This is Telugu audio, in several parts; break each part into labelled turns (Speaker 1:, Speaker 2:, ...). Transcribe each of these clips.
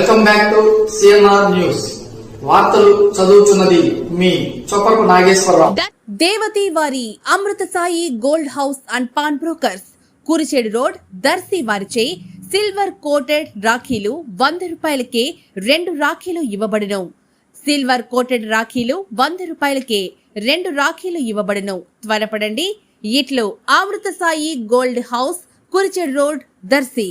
Speaker 1: Welcome back to CNR news. వార్తలు చదువుతున్నది మీ చొప్పకు నాగేశ్వరరావు.
Speaker 2: దేవతి వారి Amrutha Sai gold house and pawn brokers. Kurichedu road Darsi వారిచే సిల్వర్ కోటెడ్ రాఖీలు వంద రూపాయలకే రెండు రాఖీలు ఇవ్వబడను. సిల్వర్ కోటెడ్ రాఖీలు వంద రూపాయలకే రెండు రాఖీలు ఇవ్వబడును. త్వరపడండి ఇట్లు Amrutha Sai gold house Kurichedu road Darsi.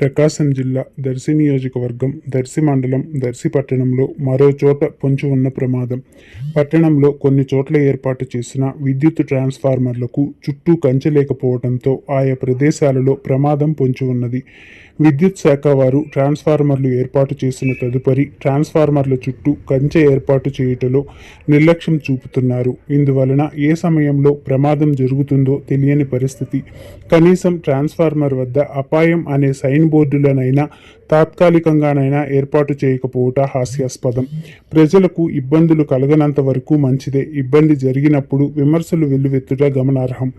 Speaker 3: Prakasam జిల్లా దర్శి నియోజకవర్గం దర్శి మండలం దర్శి పట్టణంలో మరో చోట పొంచి ఉన్న ప్రమాదం. పట్టణంలో కొన్ని చోట్ల ఏర్పాటు చేసిన విద్యుత్ ట్రాన్స్ఫార్మర్లకు చుట్టూ కంచె లేకపోవడంతో ఆయా ప్రదేశాలలో ప్రమాదం పొంచి ఉన్నది. విద్యుత్ శాఖ వారు ట్రాన్స్ఫార్మర్లు ఏర్పాటు చేసిన తదుపరి ట్రాన్స్ఫార్మర్ల చుట్టూ కంచె ఏర్పాటు చేయుటలో నిర్లక్ష్యం చూపుతున్నారు. ఇందువలన ఏ సమయంలో ప్రమాదం జరుగుతుందో తెలియని పరిస్థితి. కనీసం ట్రాన్స్ఫార్మర్ వద్ద అపాయం అనే సైన్ బోర్డులనైనా తాత్కాలికంగానైనా ఏర్పాటు చేయకపోవట హాస్యాస్పదం. ప్రజలకు ఇబ్బందులు కలగనంత వరకు మంచిదే. ఇబ్బంది జరిగినప్పుడు విమర్శలు వెల్లువెత్తుట గమనార్హం.